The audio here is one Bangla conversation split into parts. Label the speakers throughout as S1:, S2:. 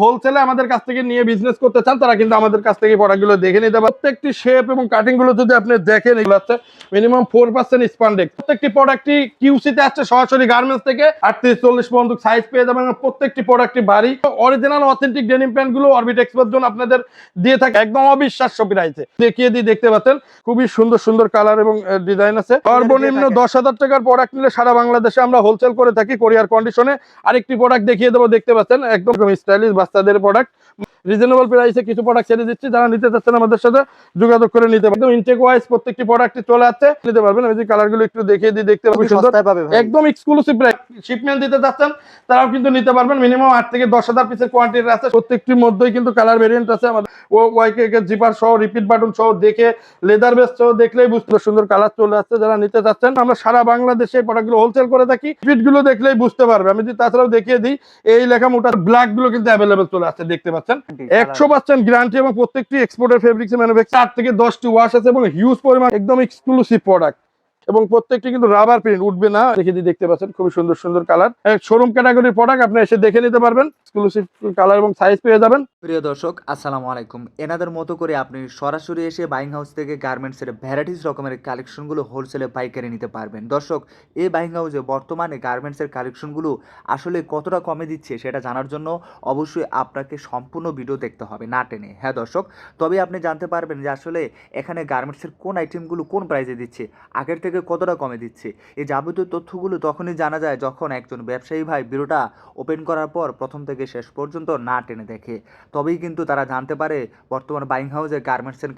S1: হোলসেলে আমাদের কাছ থেকে নিয়ে বিজনেস করতে চান তারা কিন্তু আমাদের কাছ থেকে প্রোডাক্টগুলো দেখে নিতে পারে প্রত্যেকটি শেপ এবং কাটিংগুলো যদি আপনি দেখেন এগুলো হচ্ছে মিনিমাম ফোর পার্সেন্ট স্পান্ডেক্স প্রত্যেকটি প্রোডাক্টটি কিউসিতে আসছে সরাসরি গার্মেন্টস থেকে। আটত্রিশ চল্লিশ পর্যন্ত সাইজ পেয়ে যাবেন প্রত্যেকটি প্রোডাক্টটি ভারী অরিজিনাল অথেন্টিক ডেনিম প্যান্টগুলো অরবিট এক্সপোর জন্য আপনাদের দিয়ে থাকে। একদম অবিশ্বাস্য প্রাইসে দেখিয়ে দিয়ে দেখতে পাচ্ছেন খুবই সুন্দর সুন্দর কালার এবং ডিজাইন আছে। সর্বনিম্ন দশ হাজার টাকার প্রোডাক্ট নিলে সারা বাংলাদেশে আমরা হোলসেল করে থাকি কোরিয়ার কন্ডিশনে আরেকটি প্রোডাক্ট দেখিয়ে দেবো দেখতে পাচ্ছেন একদম স্টাইলিশ বাচ্চাদের প্রোডাক্ট রিজনেবল প্রাইসে কিছু প্রোডাক্ট ছেড়ে দিচ্ছি যারা নিতে চাচ্ছেন আমাদের সাথে যোগাযোগ করে নিতে পারবেন। ইনটেক ওয়াইজ প্রত্যেকটি প্রোডাক্টই চলে আসছে নিতে পারবেন। আমি যে কালারগুলো একটু দেখিয়ে দিই দেখতে খুবই
S2: খুবই সস্তায় পাবে
S1: একদম এক্সক্লুসিভ প্রাইস শিপমেন্ট দিতে চাচ্ছেন তারাও কিন্তু নিতে পারবেন। মিনিমাম আট থেকে দশ হাজার পিসের কোয়ান্টিটি আছে। প্রত্যেকটির মধ্যেই কিন্তু কালার ভেরিয়েন্ট আছে। আমাদের ও ওয়াইকে জিপার সহ রিপিট বাটন সহ দেখে লেদার বেস সহ দেখলেই বুঝতে সুন্দর কালার চলে আসছে যারা নিতে চাচ্ছেন। আমরা সারা বাংলাদেশে এই প্রোডাক্টগুলো হোলসেল করে থাকি। ফিটগুলো দেখলেই বুঝতে পারবে। আমি যদি তাছাড়াও দেখিয়ে দিই এই লেখা মোটার ব্ল্যাকগুলো কিন্তু অ্যাভেলেবেল চলে আসছে দেখতে পাচ্ছেন। একশো পার্সেন্ট গ্যারান্টি এবং প্রত্যেকটি এক্সপোর্টের ফেব্রিক্স ম্যানুফ্যাকচার থেকে দশটি ওয়াশ আছে এবং হিউজ পরিমাণ একদম এক্সক্লুসিভ প্রোডাক্ট এবং প্রত্যেকটি কিন্তু রাবার প্রিন্ট উঠবে না। দেখে দিয়ে দেখতে পাচ্ছেন, খুবই সুন্দর সুন্দর কালার শোরুম ক্যাটাগরির প্রোডাক্ট আপনি এসে দেখে নিতে পারবেন। এক্সক্লুসিভ কালার এবং সাইজ পেয়ে যাবেন।
S3: প্রিয় দর্শক, আসসালামু আলাইকুম। এনাদের মতো করে আপনি সরাসরি এসে বাইং হাউস থেকে গার্মেন্টসের ভ্যারাইটিস রকমের কালেকশনগুলো হোলসেলে পাইকারি নিতে পারবেন। দর্শক, এই বাইং হাউসে বর্তমানে গার্মেন্টসের কালেকশনগুলো আসলে কতটা কমে দিচ্ছে সেটা জানার জন্য অবশ্যই আপনাকে সম্পূর্ণ ভিডিও দেখতে হবে, না টেনে। হ্যাঁ দর্শক, তবে আপনি জানতে পারবেন যে আসলে এখানে গার্মেন্টসের কোন আইটেমগুলো কোন প্রাইসে দিচ্ছে? আগের থেকে কতটা কমে দিচ্ছে? এই যাবতীয় তথ্যগুলো তখনই জানা যায় যখন একজন ব্যবসায়ী ভাই বিরোটা ওপেন করার পর প্রথম থেকে শেষ পর্যন্ত না টেনে দেখে। তবেই কিন্তু তারা জানতে পারে বর্তমান বাইং হাউসে গার্মেন্টসের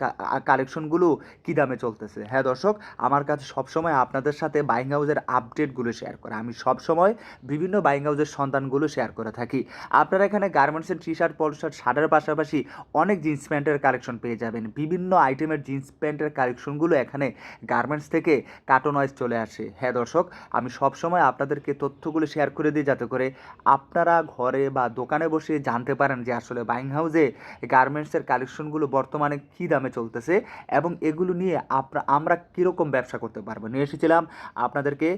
S3: কালেকশনগুলো কী দামে চলতেছে। হ্যাঁ দর্শক, আমার কাছে সবসময় আপনাদের সাথে বাইং হাউসের আপডেটগুলো শেয়ার করে। আমি সবসময় বিভিন্ন বাইং হাউসের সন্তানগুলো শেয়ার করে থাকি। আপনারা এখানে গার্মেন্টসের টি শার্ট পল শার্ট শার্টের পাশাপাশি অনেক জিন্স প্যান্টের কালেকশন পেয়ে যাবেন। বিভিন্ন আইটেমের জিন্স প্যান্টের কালেকশনগুলো এখানে গার্মেন্টস থেকে কার্টন ওয়াইজ চলে আসে। হ্যাঁ দর্শক, আমি সবসময় আপনাদেরকে তথ্যগুলো শেয়ার করে দিই যাতে করে আপনারা ঘরে বা দোকানে বসে জানতে পারেন যে আসলে বাইং হাউসে গার্মেন্টসের কালেকশনগুলো বর্তমানে কী দামে চলতেছে এবং এগুলো নিয়ে আপনা, আমরা কীরকম ব্যবসা করতে পারব। নিয়ে এসেছিলাম আপনাদেরকে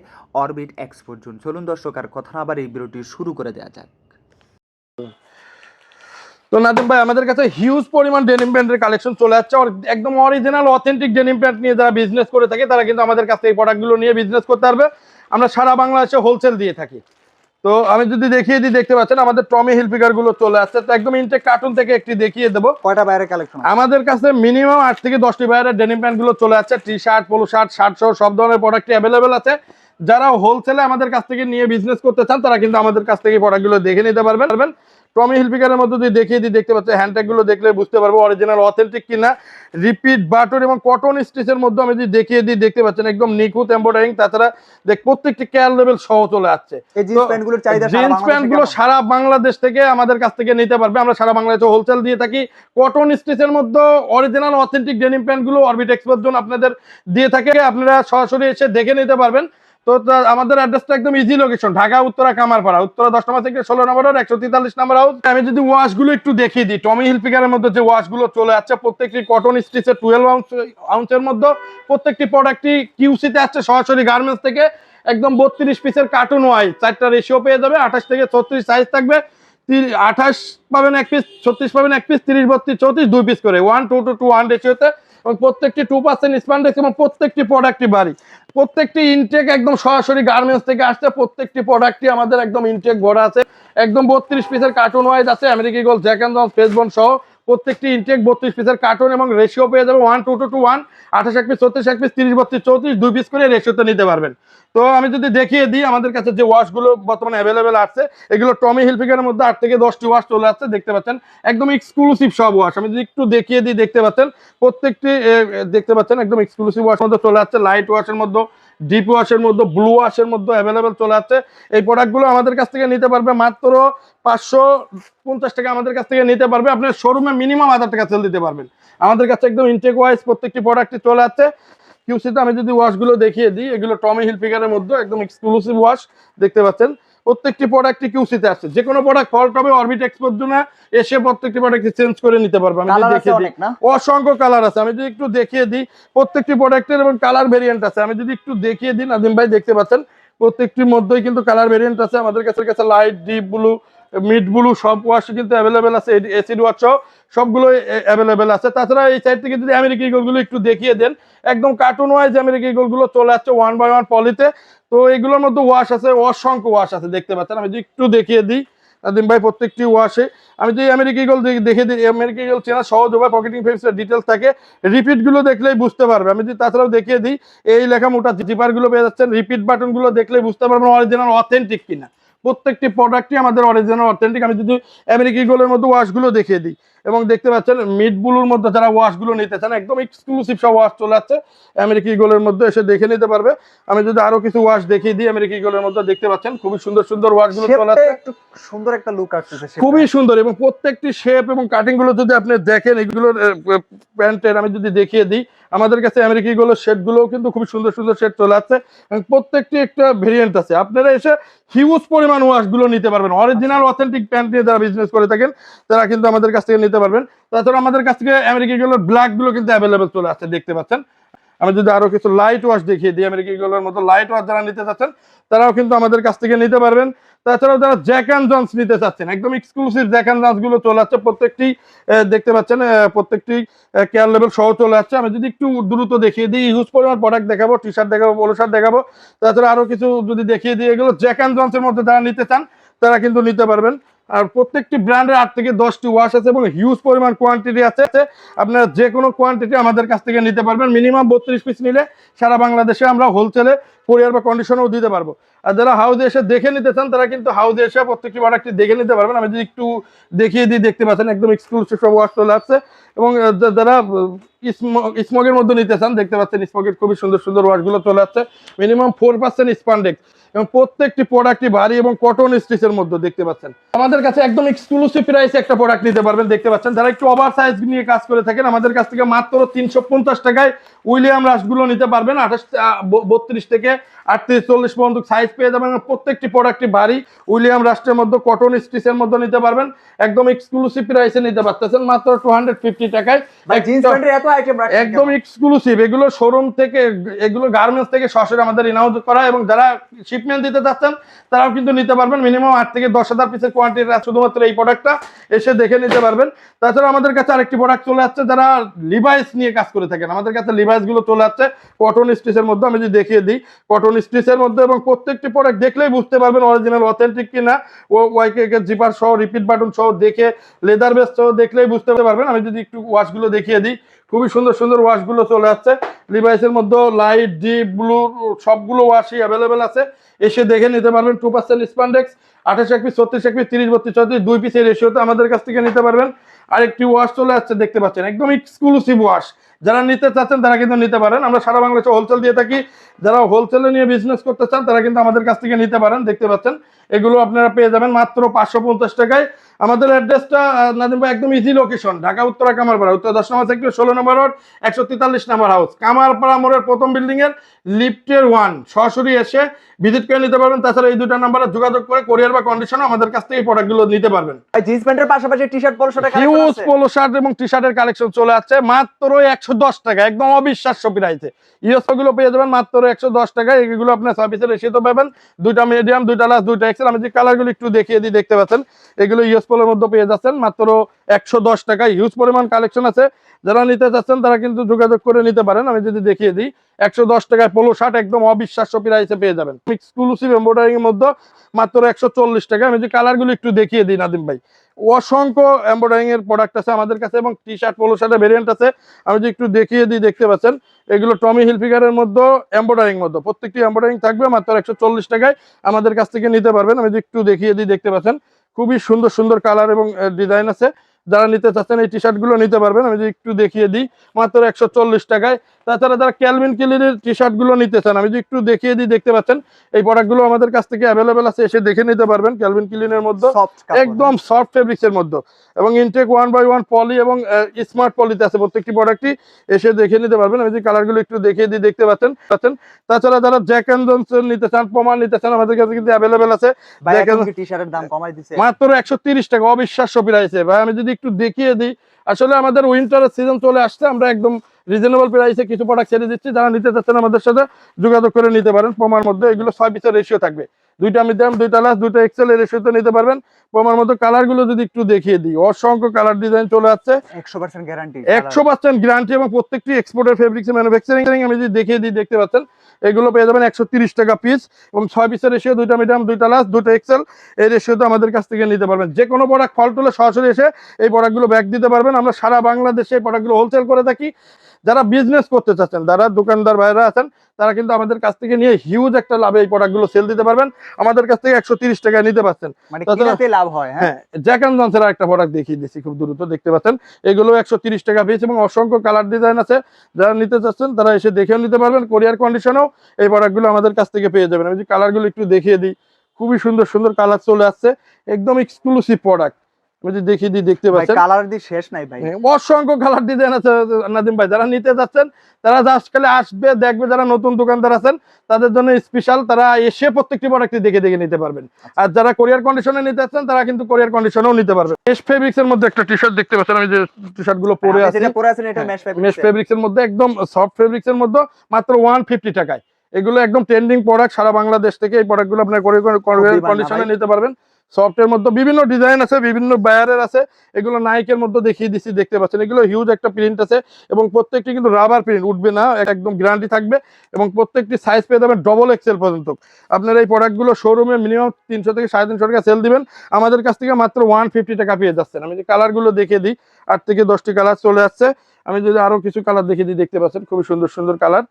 S3: অরবিট এক্সপোর্ট জোন চলুন দর্শক, আর কথা আবার এই ভিডিওটি শুরু করে দেওয়া যাক।
S1: তো নাদিম ভাই আমাদের কাছে হিউজ পরিমাণ ডেনিম প্যান্টের কালেকশন চলে যাচ্ছে আর একদম অরিজিনাল অথেন্টিক ডেনিম প্যান্ট নিয়ে যারা বিজনেস করে থাকে তারা কিন্তু আমাদের কাছে এই প্রোডাক্টগুলো নিয়ে বিজনেস করতে পারবে। আমরা সারা বাংলাদেশে হোলসেল দিয়ে থাকি। তো আমি যদি দেখিয়ে দিই দেখতে পাচ্ছেন আমাদের টমি হিলপিকারগুলো চলে আসছে। তো একদম ইনটেক কার্টুন থেকে একটি দেখিয়ে দেবো।
S2: কয়টা বাইরের কালেকশন
S1: আমাদের কাছে মিনিমাম আট থেকে দশটি বাইরের ডেনিম প্যান্টগুলো চলে আসছে। T shirt polo shirt shirt সহ সব ধরনের প্রোডাক্টই অ্যাভেলেবেল আছে। যারা হোলসেলে আমাদের কাছ থেকে নিয়ে বিজনেস করতে চান তারা কিন্তু আমাদের কাছ থেকে প্রোডাক্টগুলো দেখে নিতে পারবেন। টমি হিলপিকারের মধ্যে যদি দেখিয়ে দিই দেখতে পাচ্ছেন হ্যান্ডট্যাগগুলো দেখলে বুঝতে পারব অরিজিনাল অথেন্টিক কিনা। রিপিট বাটন এবং কটন স্টিচের মধ্যে আমি যদি দেখিয়ে দিই দেখতে পাচ্ছেন একদম নিখুঁত এম্বয়ডারিং তাছাড়া দেখ প্রত্যেকটি ক্যাল লেভেল সহ চলে আসছে।
S2: জিন্স প্যান্টগুলোর চাহিদা সারা প্যান্টগুলো
S1: সারা বাংলাদেশ থেকে আমাদের কাছ থেকে নিতে পারবে। আমরা সারা বাংলাদেশে হোলসেল দিয়ে থাকি। কটন স্টিচের মধ্যে অরিজিনাল অথেন্টিক ডেনিম প্যান্টগুলো অরবিট এক্সপোর্ট জন্য আপনাদের দিয়ে থাকে। আপনারা সরাসরি এসে দেখে নিতে পারবেন। তো আমাদের অ্যাড্রেসটা একদম ইজি লোকেশন ঢাকা, উত্তরা, কামারপাড়া। উত্তরা দশ নম্বর থেকে ষোলো নম্বর একশো তেতাল্লিশ নম্বর হাউস আমি যদি ওয়াশগুলো একটু দেখিয়ে দিই টমি হিলপিকারের মধ্যে যে ওয়াশগুলো চলে আসছে, প্রত্যেকটি কটন স্টিচের টুয়েলভ আউন্স আউন্সের মধ্যে প্রত্যেকটি প্রোডাক্টটি কিউসিতে আসছে সরাসরি গার্মেন্টস থেকে। একদম বত্রিশ পিসের কার্টুন ওয়াইজ চারটা রেশিও পেয়ে যাবে, আঠাশ থেকে ছত্রিশ সাইজ থাকবে। আঠাশ পাবেন এক পিস ছত্রিশ পাবেন এক পিস তিরিশ, বত্রিশ, চৌত্রিশ, দুই পিস করে। One two two two one রেশিওতে এবং প্রত্যেকটি টু পার্সেন্ট স্প্যান্ডেক্স এবং প্রত্যেকটি প্রোডাক্টটি বাড়ি। প্রত্যেকটি ইনটেক একদম সরাসরি গার্মেন্টস থেকে আসছে, প্রত্যেকটি প্রোডাক্টই আমাদের একদম ইনটেক ভরা আছে। একদম বত্রিশ পিসের কার্টুন ওয়াইজ আছে আমেরিকি গোল জ্যাক অ্যান্ড ফেসবন সহ প্রত্যেকটি ইনটেক বত্রিশ পিসের কার্টুন এবং রেশিও পেয়ে যাবে one two two two one আঠাশ এক পিস ছত্রিশ এক পিস তিরিশ, বত্রিশ, চৌত্রিশ, দুই পিস করে রেশিওতে নিতে পারবেন। তো আমি যদি দেখিয়ে দিই, আমাদের কাছে যে ওয়াশগুলো বর্তমানে অ্যাভেলেবেল আছে, এগুলো টমি হিলফিকারের মধ্যে আট থেকে দশটি ওয়াশ চলে আসছে, দেখতে পাচ্ছেন। একদম এক্সক্লুসিভ সব ওয়াশ আমি যদি একটু দেখিয়ে দিই, দেখতে পাচ্ছেন, প্রত্যেকটি দেখতে পাচ্ছেন, একদম এক্সক্লুসিভ ওয়াশ মধ্যে চলে আসছে লাইট ওয়াশের মধ্যে ডিপ ওয়াশের মধ্যে ব্লু ওয়াশের মধ্যে অ্যাভেলেবেল চলে আসছে। এই প্রোডাক্টগুলো আমাদের কাছ থেকে নিতে পারবে মাত্র পাঁচশো পঞ্চাশ টাকা আমাদের কাছ থেকে নিতে পারবে। আপনার শোরুমে মিনিমাম হাজার টাকা সেল দিতে পারবেন। আমাদের কাছে একদম ইনটেক ওয়াইজ প্রত্যেকটি প্রোডাক্টই চলে আসছে। কিউসিতে আমি যদি ওয়াশগুলো দেখিয়ে দিই, এগুলো টমি হিল ফিগারের মধ্যে একদম এক্সক্লুসিভ ওয়াশ দেখতে পাচ্ছেন। প্রত্যেকটি প্রোডাক্টই কিউসিতে আসছে। যে কোনো প্রোডাক্ট ফল্ট হবে অরবিট এক্সপোর্ট জন্য এসে প্রত্যেকটি প্রোডাক্ট চেঞ্জ করে নিতে পারবে। আমি
S2: দেখে
S1: দেখিয়ে দিই অসংখ্য কালার আছে। আমি যদি একটু দেখিয়ে দিই প্রত্যেকটি প্রোডাক্টের এবং কালার ভেরিয়েন্ট আছে। আমি যদি একটু দেখিয়ে দিই নাদিম ভাই দেখতে পাচ্ছেন প্রত্যেকটির মধ্যেই কিন্তু কালার ভেরিয়েন্ট আছে। আমাদের কাছে কাছে light deep blue mid blue সব ওয়াশ কিন্তু অ্যাভেলেবেল আছে। এসিড ওয়াশ সবগুলো অ্যাভেলেবেল আছে। তাছাড়া এই সাইড থেকে যদি আমেরিকা ইগলগুলো একটু দেখিয়ে দেন, একদম কার্টুন ওয়াইজ আমেরিকা ইগলগুলো চলে আসছে ওয়ান বাই ওয়ান পলিতে তো এগুলোর মধ্যে ওয়াশ আছে অসংখ্য ওয়াশ আছে, দেখতে পাচ্ছেন? আমি যদি একটু দেখিয়ে দিই, নাদিম ভাই প্রত্যেকটি ওয়াশে আমি যদি আমেরিকা ইগল দেখে দিই আমেরিকা ইগল চেনা সহজ হবে পকেটিং ফেন্সের ডিটেলস থাকে। রিপিটগুলো দেখলেই বুঝতে পারবে। আমি যদি তাছাড়াও দেখিয়ে দিই, এই লেখা মোটা জিপারগুলো পেয়ে যাচ্ছেন। রিপিট বাটনগুলো দেখলেই বুঝতে পারবেন অরিজিনাল অথেন্টিক কিনা। প্রত্যেকটি প্রোডাক্টই আমাদের অরিজিনাল অথেন্টিক আমি যদি আমেরিকা ইগলের মধ্যে ওয়াশগুলো দেখিয়ে দিই এবং দেখতে পাচ্ছেন মিড ব্লুর মধ্যে যারা ওয়াশগুলো নিতে চান একদম এক্সক্লুসিভ সব ওয়াশ চলে যাচ্ছে আমেরিকা ইগলের মধ্যে এসে দেখে নিতে পারবে। আমি যদি আরও কিছু ওয়াশ দেখিয়ে দিই আমেরিকা ইগলের মধ্যে দেখতে পাচ্ছেন খুবই সুন্দর সুন্দর ওয়াশগুলো চলে যাচ্ছে
S2: সুন্দর একটা লুক shape
S1: খুবই সুন্দর এবং প্রত্যেকটি শেপ এবং কাটিংগুলো যদি আপনি দেখেন এগুলোর প্যান্টের আমি যদি দেখিয়ে দিই আমাদের কাছে আমেরিকি গুলোর শেড গুলোও কিন্তু খুব সুন্দর সুন্দর শেড চলে আসছে এবং প্রত্যেকটি একটা ভেরিয়েন্ট আছে। আপনারা এসে হিউজ পরিমাণ ওয়াশগুলো নিতে পারবেন। অরিজিনাল অথেন্টিক প্যান্ট নিয়ে যারা বিজনেস করে থাকেন তারা কিন্তু আমাদের কাছ থেকে নিতে পারবেন। তাছাড়া আমাদের কাছ থেকে আমেরিকা গুলোর ব্ল্যাকগুলো কিন্তু অ্যাভেলেবেল চলে আসছে, দেখতে পাচ্ছেন। আমি যদি আরও কিছু লাইট ওয়াশ দেখিয়ে দিই আমেরিকা গুলোর মতো লাইট ওয়াশ যারা নিতে চাচ্ছেন, তারাও কিন্তু আমাদের কাছ থেকে নিতে পারবেন। তাছাড়াও যারা জ্যাক অ্যান্ড জন্স নিতে চাচ্ছেন, একদম এক্সক্লুসিভ জ্যাক অ্যান্ড জন্সগুলো চলে আসছে, প্রত্যেকটি দেখতে পাচ্ছেন প্রত্যেকটি কেয়ার লেভেল সহ চলে আসছে। আমি যদি একটু দ্রুত দেখিয়ে দিই হিউজ পরিমাণ প্রোডাক্ট দেখাবো টি শার্ট দেখাবো পোলো শার্ট দেখাবো। তাছাড়া আরও কিছু যদি দেখিয়ে দিই, এগুলো জ্যাক অ্যান্ড জন্সের মধ্যে যারা নিতে চান, তারা কিন্তু নিতে পারবেন। আর প্রত্যেকটি ব্র্যান্ডের আট থেকে দশটি ওয়াশ আছে এবং হিউজ পরিমাণ কোয়ান্টিটি আছে। আপনারা যে কোনো কোয়ান্টিটি আমাদের কাছ থেকে নিতে পারবেন। মিনিমাম বত্রিশ পিস নিলে সারা বাংলাদেশে আমরা হোলসেলে কোরিয়ার বা কন্ডিশনেও দিতে পারব। আর যারা হাউসে এসে দেখে নিতে চান, তারা কিন্তু হাউসে এসে প্রত্যেকটি প্রোডাক্টটি দেখে নিতে পারবেন। আমি যদি একটু দেখিয়ে দিই, দেখতে পাচ্ছেন একদম এক্সক্লুসিভ সব ওয়াশ চলে আসছে এবং যারা স্মগের মধ্যে নিতে চান, দেখতে পাচ্ছেন স্মগের খুবই সুন্দর সুন্দর ওয়াশগুলো চলে আসছে। মিনিমাম ফোর পার্সেন্ট স্পান্ডেক্স এবং প্রত্যেকটি প্রোডাক্টই ভারী এবং কটন স্টিচের মধ্যে, দেখতে পাচ্ছেন। আমাদের কাছে একদম এক্সক্লুসিভ প্রাইসে একটা প্রোডাক্ট নিতে পারবেন, দেখতে পাচ্ছেন। যারা একটু ওভার সাইজ নিয়ে কাজ করে থাকেন, আমাদের কাছ থেকে মাত্র তিনশো পঞ্চাশ টাকায় উইলিয়াম রাশগুলো নিতে পারবেন। আঠাশ বত্রিশ থেকে আটত্রিশ চল্লিশ পর্যন্ত সাইজ পেয়ে যাবেন। প্রত্যেকটি প্রোডাক্টই ভারী। উইলিয়াম রাষ্ট্রের মধ্যে কটন স্টিচের মধ্যে নিতে পারবেন। একদম এক্সক্লুসিভ প্রাইসে নিতে পারতেছেন। মাত্র টু হান্ড্রেড ফিফটি টাকায়। একদম এক্সক্লুসিভ এগুলো শোরুম থেকে এগুলো গার্মেন্টস থেকে সরাসরি আমাদের ইনাউজ করা এবং যারা শিপমেন্ট দিতে চাচ্ছেন তারাও কিন্তু নিতে পারবেন। মিনিমাম আট থেকে দশ হাজার পিসের কোয়ান্টিটি শুধুমাত্র এই প্রোডাক্টটা এসে দেখে নিতে পারবেন। তাছাড়া আমাদের কাছে আরেকটি প্রোডাক্ট চলে আসছে যারা লিভাইস নিয়ে কাজ করে থাকেন। আমাদের কাছে লিভাইসগুলো চলে আসছে। কটন স্টিচের মধ্যে আমি যদি দেখিয়ে দিই কটন স্টিচের মধ্যে এবং প্রত্যেকটি প্রোডাক্ট দেখলেই বুঝতে পারবেন অরিজিনাল অথেন্টিক কিনা। ও ওয়াইকে জিপার সহ রিপিট বাটন সহ দেখে লেদার বেস সহ দেখলেই বুঝতে পারবেন। আমি যদি একটু ওয়াশগুলো দেখিয়ে দিই, খুবই সুন্দর সুন্দর ওয়াশগুলো চলে আসছে। লিভাইসের মধ্যে লাইট ডিপ ব্লু সবগুলো ওয়াশই অ্যাভেলেবেল আছে। এসে দেখে নিতে পারবেন টু পার্সেন্ট স্পান্ডেক্স আঠাশ এক পিস ছত্রিশ এক পিস তিরিশ, বত্রিশ, চৌত্রিশ, দুই পিসের রেশিওতে আমাদের কাছ থেকে নিতে পারবেন। আরেকটি ওয়াশ চলে আসছে, দেখতে পাচ্ছেন, একদম এক্সক্লুসিভ ওয়াশ যারা নিতে চাচ্ছেন, তারা কিন্তু নিতে পারেন। আমরা সারা বাংলাদেশে হোলসেল দিয়ে থাকি। যারা হোলসেলে নিয়ে বিজনেস করতে চান, তারা কিন্তু আমাদের কাছ থেকে নিতে পারেন। দেখতে পাচ্ছেন এগুলো আপনারা পেয়ে যাবেন মাত্র পাঁচশো পঞ্চাশ টাকায়। আমাদের অ্যাড্রেসটা নাদিম ভাই একদম ইজি লোকেশন ঢাকা উত্তরা কামারপাড়া। উত্তর দশ নম্বর সেক্টর ষোলো নম্বর রোড একশো তেতাল্লিশ নম্বর হাউস কামারপাড়া মোড়ের প্রথম বিল্ডিং এর লিফটের ওয়ান সরাসরি এসে ভিজিট করে নিতে পারবেন। তাছাড়া এই দুটা নাম্বারে যোগাযোগ করে কোরিয়ার বা কন্ডিশনে আমাদের কাছ থেকে প্রোডাক্টগুলো নিতে পারবেন।
S2: জিন্স প্যান্টের পাশাপাশি টি শার্ট পলো শার্টের
S1: হিউজ পোলো শার্ট এবং টি শার্টের কালেকশন চলে আসছে। মাত্র একশো দশ টাকা একদম অবিশ্বাস্য প্রাইসে ইউএসও গুলো পেয়ে যাবেন মাত্র একশো দশ টাকায়। এগুলো আপনার সার্ভিসের এসে তো পাবেন। দুইটা মিডিয়াম দুইটা লাস দুইটা এক্সেল আমি যে কালারগুলো একটু দেখিয়ে দিই, দেখতে পাচ্ছেন, এগুলো ইউজ পলের মধ্যে পেয়ে যাচ্ছেন, মাত্র একশো দশ টাকায়। হিউজ পরিমাণ কালেকশন আছে। যারা নিতে চাচ্ছেন, তারা কিন্তু যোগাযোগ করে নিতে পারেন। আমি যদি দেখিয়ে দিই, একশো দশ টাকায় পোলো শার্ট একদম অবিশ্বাস্য প্রাইসে পেয়ে যাবেন। এক্সক্লুসিভ এম্বয়ডারিং এর মধ্যে মাত্র একশো চল্লিশ টাকা আমি যে কালারগুলো একটু দেখিয়ে দিই, নাদিম ভাই। অসংখ্য এম্ব্রয়ডারিং এর প্রোডাক্ট আছে আমাদের কাছে এবং টি শার্ট পোলো শার্টের ভেরিয়েন্ট আছে। আমি যদি একটু দেখিয়ে দিই, দেখতে পাচ্ছেন, এগুলো টমি হিলফিগারের মধ্যে এম্ব্রয়ডারিং মধ্যে। প্রত্যেকটি এম্ব্রয়ডারিং থাকবে মাত্র একশো চল্লিশ টাকায়। আমাদের কাছ থেকে নিতে পারবেন। আমি যদি একটু দেখিয়ে দিই, দেখতে পাচ্ছেন, খুবই সুন্দর সুন্দর কালার এবং ডিজাইন আছে। যারা নিতে চাচ্ছেন এই টি শার্টগুলো নিতে পারবেন। আমি যদি একটু দেখিয়ে দিই, মাত্র একশো চল্লিশ টাকায়। তাছাড়া যারা ক্যালভিন কিলিনের টি শার্টগুলো নিতে চান আমি যে একটু দেখিয়ে দিই দেখতে পাচ্ছেন? এই প্রোডাক্টগুলো আমাদের কাছ থেকে অ্যাভেলেবেল আছে এসে দেখে নিতে পারবেন ক্যালভিন কিলিনের মধ্যে।
S2: সফট
S1: একদম সফট ফেব্রিক্স এর মধ্যে। এবং intact one by one poly এবং স্মার্ট পলিতে আছে প্রত্যেকটি প্রোডাক্টই এসে দেখে নিতে পারবেন। আমি যে কালারগুলো একটু দেখিয়ে দিই দেখতে পাচ্ছেন? পাচ্ছেন? তাছাড়া যারা জ্যাক অ্যান্ড জনসন নিতে চান প্রমাণ নিতে চান আমাদের কাছে কিন্তু অ্যাভেলেবেল আছে।
S2: ভাই এখন টি শার্টের দাম কমাই দিছে?
S1: মাত্র একশো তিরিশ টাকা অবিশ্বাস্য প্রাইসে ভাই আমি যদি একটু দেখিয়ে দিই আসলে আমাদের উইন্টারের সিজন চলে আসছে আমরা একদম রিজনেবল প্রাইসে কিছু প্রোডাক্ট ছেড়ে দিচ্ছি যারা নিতে চাচ্ছেন আমাদের সাথে যোগাযোগ করে নিতে পারেন। প্রমার মধ্যে এগুলো ছয় পিসের রেশিও থাকবে। দুইটা মিডিয়াম দুইটা লাস দুইটা এক্সেল এর রেশিওতে নিতে পারবেন। মতো কালারগুলো যদি একটু দেখিয়ে দিই অসংখ্য কালার ডিজাইন চলে যাচ্ছে
S2: একশো পার্সেন্ট গ্যারান্টি
S1: একশো পার্সেন্ট গ্যারান্টি এবং প্রত্যেকটি এক্সপোর্টের ফেব্রিক্স ম্যানুফ্যাকচারিং আমি যদি দেখিয়ে দিই দেখতে পাচ্ছেন এগুলো পেয়ে যাবেন একশো তিরিশ টাকা পিস এবং ছয় পিসের রেশিও দুইটা মিডিয়াম দুইটা লাস দুটো এক্সেল এই রেশিওতে আমাদের কাছ থেকে নিতে পারবেন। যে কোনো প্রোডাক্ট ফল তুলে সরাসরি এসে এই প্রোডাক্টগুলো ব্যাগ দিতে পারবেন। আমরা সারা বাংলাদেশে এই প্রোডাক্টগুলো হোলসেল করে থাকি। যারা বিজনেস করতে চাচ্ছেন যারা দোকানদার ভাইরা আছেন তারা কিন্তু আমাদের কাছ থেকে নিয়ে হিউজ একটা লাভে এই প্রোডাক্টগুলো সেল দিতে পারবেন। আমাদের কাছ থেকে একশো তিরিশ টাকায় নিতে পারছেন।
S2: মানে লাভ হয় হ্যাঁ?
S1: হ্যাঁ জ্যাক অ্যান্ড জনসের একটা প্রোডাক্ট দেখিয়ে দিচ্ছি খুব দ্রুত দেখতে পাচ্ছেন। এগুলো একশো তিরিশ টাকা পিস এবং অসংখ্য কালার ডিজাইন আছে। যারা নিতে চাচ্ছেন তারা এসে দেখেও নিতে পারবেন। কোরিয়ার কন্ডিশনেও এই প্রোডাক্টগুলো আমাদের কাছ থেকে পেয়ে যাবেন। আমি যে কালারগুলো একটু দেখিয়ে দিই খুবই সুন্দর সুন্দর কালার চলে আসছে। একদম এক্সক্লুসিভ প্রোডাক্ট আমি যে দেখিয়ে দিই দেখতে পাচ্ছেন।
S2: কালার দিয়ে শেষ নাই ভাই।
S1: হ্যাঁ, অসংখ্য কালার ডিজাইন আছে নাদিম ভাই। যারা নিতে যাচ্ছেন তারা জাস্ট খালি আসবে দেখবে যারা নতুন দোকানদার আছেন তাদের জন্য স্পেশাল তারা এসে প্রত্যেকটি প্রোডাক্টই দেখে দেখে নিতে পারবেন। আর যারা কোরিয়ার কন্ডিশনে নিতে তারা কিন্তু কোরিয়ার কন্ডিশনেও নিতে পারবেন। মেশ ফেব্রিক্স এর মধ্যে একটা টি শার্ট দেখতে পাচ্ছেন আমি যে টি শার্টগুলো পরে
S2: আপনি
S1: আছি।
S2: যেটা পরে আছেন এটা
S1: হ্যাঁ,
S2: মেশ
S1: মেশ ফেব্রিক্স এর মধ্যে একদম সফট ফেব্রিক্স এর মধ্যে মাত্র ওয়ান ফিফটি টাকায়। এগুলো একদম ট্রেন্ডিং প্রোডাক্ট সারা বাংলাদেশ থেকে এই প্রোডাক্টগুলো আপনার কোরিয়ার কন্ডিশনে নিতে পারবেন। সফটের মধ্যে বিভিন্ন ডিজাইন আছে, বিভিন্ন বায়ারের আছে। এগুলো নাইকের মধ্যে দেখিয়ে দিচ্ছি, দেখতে পাচ্ছেন। এগুলো হিউজ একটা প্রিন্ট আছে এবং প্রত্যেকটি কিন্তু রাবার প্রিন্ট উঠবে না, একদম গ্যারান্টি থাকবে এবং প্রত্যেকটি সাইজ পেয়ে যাবেন ডবল এক্সেল পর্যন্ত। আপনারা এই প্রোডাক্টগুলো শোরুমে মিনিমাম তিনশো থেকে সাড়ে তিনশো টাকা সেল দিবেন। আমাদের কাছ থেকে মাত্র ওয়ান ফিফটি টাকা পেয়ে যাচ্ছেন। আমি যে কালারগুলো দেখে দিই, আট থেকে দশটি কালার চলে আসছে। আমি যদি আরও কিছু কালার দেখিয়ে দিই, দেখতে পাচ্ছেন খুবই সুন্দর সুন্দর কালার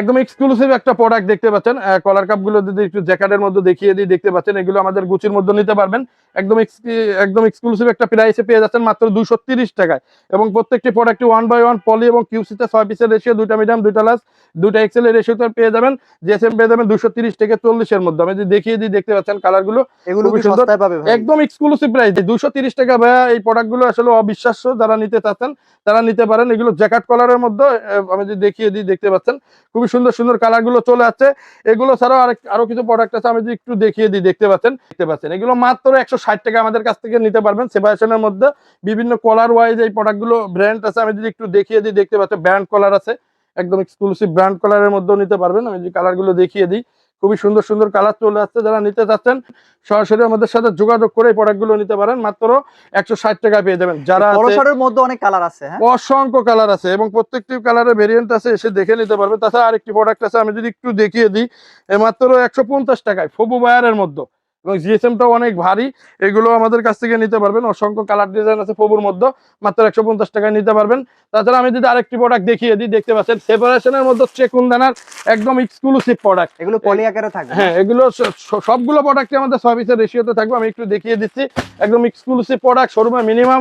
S1: একদম এক্সক্লুসিভ একটা প্রোডাক্ট দেখতে পাচ্ছেন। কলার কাপগুলো যদি একটু জ্যাকেটের মধ্যে দেখিয়ে দিই, দেখতে পাচ্ছেন, এগুলো আমাদের গুচির মধ্যে নিতে পারবেন। একদম একদম এক্সক্লুসিভ একটা প্রাইসে পেয়ে যাচ্ছেন মাত্র দুশো তিরিশ টাকায়। এবং প্রত্যেকটি product one by one poly এবং কিউসিতে ছয় পিসের রেশিও দুইটা মিডিয়াম দুইটা লাস দুইটা এক্সেল এর রেশিওতে পেয়ে যাবেন। জিএসএম পেয়ে যাবেন দুশো তিরিশ থেকে চল্লিশের মধ্যে। আমি যদি দেখিয়ে দিই দেখতে পাচ্ছেন কালারগুলো
S2: এগুলো
S1: একদম এক্সক্লুসিভ প্রাইস দুশো তিরিশ টাকা ভাইয়া এই প্রোডাক্টগুলো আসলে অবিশ্বাস্য। যারা নিতে চাচ্ছেন তারা নিতে পারেন। এগুলো জ্যাকেট কলারের মধ্যে আমি যদি দেখিয়ে দিই দেখতে পাচ্ছেন। খুবই সুন্দর সুন্দর কালারগুলো চলে আসছে। এগুলো ছাড়াও আরেক আরও কিছু প্রোডাক্ট আছে আমি যদি একটু দেখিয়ে দিই দেখতে পাচ্ছেন। দেখতে পাচ্ছেন। এগুলো মাত্র একশো ষাট টাকা আমাদের কাছ থেকে নিতে পারবেন। সেভারেশনের মধ্যে বিভিন্ন কলার ওয়াইজ এই প্রোডাক্টগুলো ব্র্যান্ড আছে আমি যদি একটু দেখিয়ে দিই দেখতে পাচ্ছি ব্র্যান্ড কলার আছে। একদম এক্সক্লুসিভ ব্র্যান্ড কলারের মধ্যেও নিতে পারবেন। আমি যে কালারগুলো দেখিয়ে দিই খুবই সুন্দর সুন্দর কালার চলে আসছে যারা নিতে চাচ্ছেন সরাসরি আমাদের সাথে যোগাযোগ করে এই প্রোডাক্টগুলো নিতে পারেন। মাত্র একশো ষাট টাকায় পেয়ে যাবেন। যারা
S2: মধ্যে অনেক কালার আছে হ্যাঁ?
S1: অসংখ্য কালার আছে এবং প্রত্যেকটি কালারের ভেরিয়েন্ট আছে এসে দেখে নিতে পারবেন। তাছাড়া আরেকটি প্রোডাক্ট আছে আমি যদি একটু দেখিয়ে দিই মাত্র একশো পঞ্চাশ টাকায় ফবু বায়ারের মধ্যে। এবং জিএসএমটাও অনেক ভারী। এগুলো আমাদের কাছ থেকে নিতে পারবেন। অসংখ্য কালার ডিজাইন আছে ফবুর মধ্যে। মাত্র একশো পঞ্চাশ টাকায় নিতে পারবেন। তাছাড়া আমি যদি আরেকটি প্রোডাক্ট দেখিয়ে দিই দেখতে পাচ্ছেন সেপারেশনের মধ্যে চেকুন দানার একদম এক্সক্লুসিভ প্রোডাক্ট
S2: এগুলো পলি আকারে থাকবে।
S1: হ্যাঁ এগুলো সবগুলো প্রোডাক্টই আমাদের সার্ভিসের রেশিওতে থাকবে। আমি একটু দেখিয়ে দিচ্ছি। একদম এক্সক্লুসিভ প্রোডাক্ট শোরুমে মিনিমাম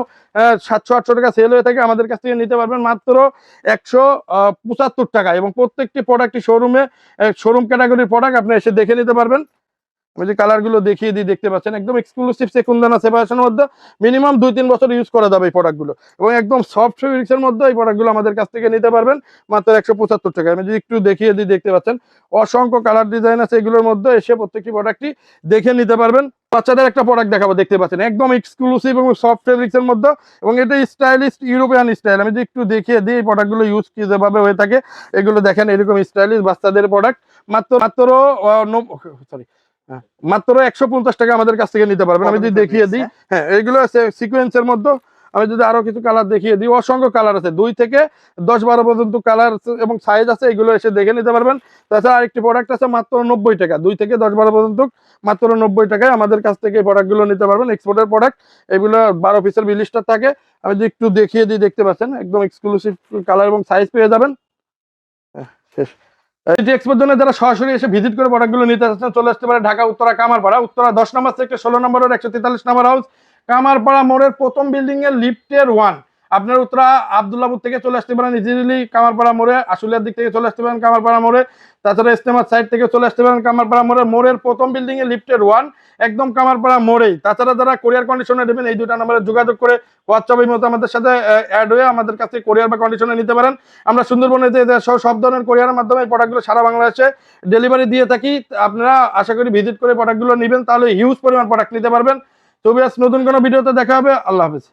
S1: সাতশো আটশো টাকা সেল হয়ে থাকে। আমাদের কাছ থেকে নিতে পারবেন মাত্র একশো পঁচাত্তর টাকা। এবং প্রত্যেকটি প্রোডাক্টই শোরুমে শোরুম ক্যাটাগরির প্রোডাক্ট আপনি এসে দেখে নিতে পারবেন। আমি যে কালারগুলো দেখিয়ে দিই, দেখতে পাচ্ছেন? একদম এক্সক্লুসিভ সেকুন্দানা সেপারেশনের মধ্যে। মিনিমাম দুই তিন বছর ইউজ করা যাবে এই প্রোডাক্টগুলো এবং একদম সফট ফেব্রিক্সের মধ্যে এই প্রোডাক্টগুলো আমাদের কাছ থেকে নিতে পারবেন মাত্র একশো পঁচাত্তর টাকা আমি যদি একটু দেখিয়ে দিই, দেখতে পাচ্ছেন? অসংখ্য কালার ডিজাইন আছে এগুলোর মধ্যে। এসে প্রত্যেকটি প্রোডাক্টই দেখে নিতে পারবেন। বাচ্চাদের একটা প্রোডাক্ট দেখাবো, দেখতে পাচ্ছেন? একদম এক্সক্লুসিভ এবং সফট ফেব্রিক্স এর মধ্যে। এবং এটা স্টাইলিশ ইউরোপিয়ান স্টাইল আমি যদি একটু দেখিয়ে দিই, এই প্রোডাক্টগুলো ইউজ কি যেভাবে হয়ে থাকে, এগুলো দেখেন, এরকম স্টাইলিশ বাচ্চাদের প্রোডাক্ট মাত্র মাত্র সরি মাত্র একশো পঞ্চাশ টাকা আমাদের কাছ থেকে নিতে পারবেন। আমি যদি দেখিয়ে দিই হ্যাঁ এগুলো সিকোয়েন্সের মধ্যে। আমি যদি আরও কিছু কালার দেখিয়ে দিই অসংখ্য কালার আছে। দুই থেকে দশ বারো পর্যন্ত কালার এবং সাইজ আছে এগুলো এসে দেখে নিতে পারবেন। তাছাড়া আরেকটি প্রোডাক্ট আছে মাত্র নব্বই টাকা। দুই থেকে দশ বারো পর্যন্ত মাত্র নব্বই টাকায় আমাদের কাছ থেকে এই প্রোডাক্টগুলো নিতে পারবেন। এক্সপোর্টের প্রোডাক্ট এগুলো বারো পিসের বিলিস্টার থাকে। আমি যদি একটু দেখিয়ে দিই দেখতে পাচ্ছেন? একদম এক্সক্লুসিভ কালার এবং সাইজ পেয়ে যাবেন। হ্যাঁ, শেষ। এটি এক্সপোর জন্য যারা সরাসরি এসে ভিজিট করে প্রোডাক্টগুলো নিতে আসছেন, চলে আসতে পারে ঢাকা, উত্তরা, কামারপাড়া। উত্তরা দশ নম্বর থেকে ষোলো নম্বরের একশো তেতাল্লিশ নম্বর হাউস কামারপাড়া মোড়ের প্রথম বিল্ডিং এর লিফটের ওয়ান আপনার উত্তরা আবদুল্লাপুর থেকে চলে আসতে পারেন ইজিলি কামারপাড়া মোড়ে, আশুলিয়ার দিক থেকে চলে আসতে পারেন কামারপাড়া মোড়ে, তাছাড়া ইস্তেমার সাইড থেকে চলে আসতে পারেন কামারপাড়া মোড়ে, মোড়ের প্রথম বিল্ডিং এর লিফটের ওয়ান একদম কামারপাড়া মোড়েই। তাছাড়া যারা কোরিয়ার কন্ডিশনে নেবেন, এই দুটা নম্বরে যোগাযোগ করে হোয়াটসঅ্যাপ হোয়াটসঅ্যাপের মতো আমাদের সাথে অ্যাড হয়ে আমাদের কাছে কোরিয়ার বা কন্ডিশনে নিতে পারেন। আমরা সুন্দরবনে সব ধরনের কোরিয়ারের মাধ্যমে এই প্রোডাক্টগুলো সারা বাংলাদেশে ডেলিভারি দিয়ে থাকি। আপনারা আশা করি ভিজিট করে প্রোডাক্টগুলো নেবেন, তাহলে হিউজ পরিমাণ প্রোডাক্ট নিতে পারবেন। তো নতুন কোনো ভিডিওতে দেখা হবে। আল্লাহ হাফেজ।